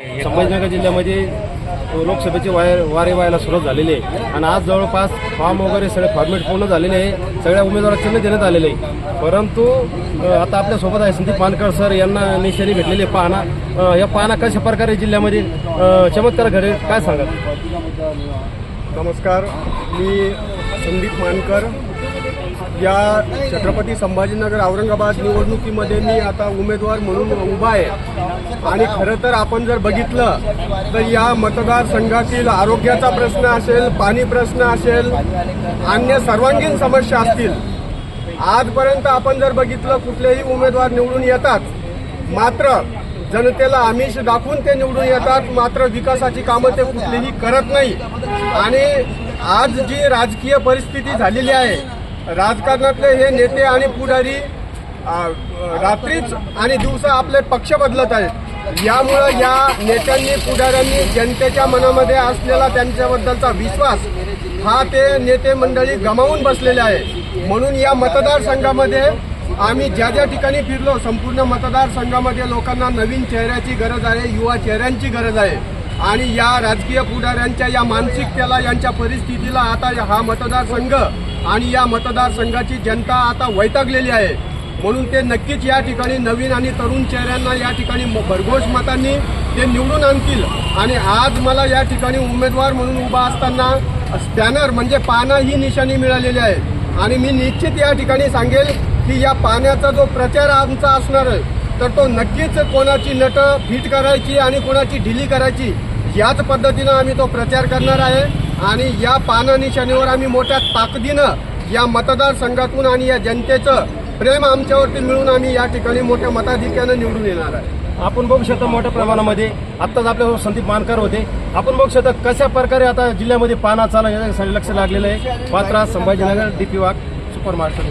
संभाजीनगर जिल्ह्यामध्ये लोकसभेचे वाय वारे व्हायला सुरुवात झालेली आहे. आणि आज जवळपास फॉर्म वगैरे सगळे फॉर्मेट पूर्ण झालेले आहे. सगळ्या उमेदवार चिन्ह देण्यात आलेले आहे. परंतु आता आपल्यासोबत आहे संदीप पानकर सर. यांना निशाणी भेटलेली आहे पाहणा. या पाहणा कशा प्रकारे जिल्ह्यामध्ये चमत्कार घडेल काय सांगाल? नमस्कार. मी संदीप मानकर या छत्रपती संभाजीनगर औरंगाबाद निवडणुकीमध्ये मी आता उमेदवार म्हणून उभा आहे. आणि खरं तर आपण जर बघितलं तर या मतदारसंघातील आरोग्याचा प्रश्न असेल पाणी प्रश्न असेल अन्य सर्वांगीण समस्या असतील आजपर्यंत आपण जर बघितलं कुठलेही उमेदवार निवडून येतात. मात्र जनतेला आमिष दाखवून ते निवडून येतात मात्र विकासाची कामं ते कुठलीही करत नाही. आणि आज जी राजकीय परिस्थिती झालेली आहे राजकारणातले हे नेते आणि पुढारी रात्रीच आणि दिवसा आपले पक्ष बदलत आहेत. यामुळं या नेत्यांनी पुढाऱ्यांनी जनतेच्या मनामध्ये असलेला त्यांच्याबद्दलचा विश्वास हा ते नेते मंडळी गमावून बसलेले आहे. म्हणून या मतदारसंघामध्ये आम्ही ज्या ज्या ठिकाणी फिरलो संपूर्ण मतदारसंघामध्ये लोकांना नवीन चेहऱ्याची गरज आहे युवा चेहऱ्यांची गरज आहे. आणि या राजकीय पुढाऱ्यांच्या या मानसिकतेला यांच्या परिस्थितीला आता हा मतदारसंघ आणि या मतदारसंघाची जनता आता वैतागलेली आहे. म्हणून ते नक्कीच या ठिकाणी नवीन आणि तरुण चेहऱ्यांना या ठिकाणी म- भरघोस मतांनी ते निवडून आणतील. आणि आज मला या ठिकाणी उमेदवार म्हणून उभा असताना स्पॅनर म्हणजे पाना ही निशाणी मिळालेली आहे. आणि मी निश्चित या ठिकाणी सांगेल की या पाण्याचा जो प्रचार आमचा असणार आहे तर तो नक्कीच कोणाची नटं फिट करायची आणि कोणाची ढिली करायची याच पद्धतीनं आम्ही तो प्रचार करणार आहे. आणि या पाना निशाणीवर आम्ही मोठ्या ताकदीनं या मतदारसंघातून आणि या जनतेचं प्रेम आमच्यावरती मिळून आम्ही या ठिकाणी मोठ्या मताधिक्यानं निवडून येणार आहे. आपण बघू शकता मोठ्या प्रमाणामध्ये. आत्ताच आपल्यासोबत संदीप मानकर होते. आपण बघू शकता कशा प्रकारे आता जिल्ह्यामध्ये पाना चाला यासाठी लक्ष लागलेलं आहे. पात्रा Sambhajinagar DP Wagh super market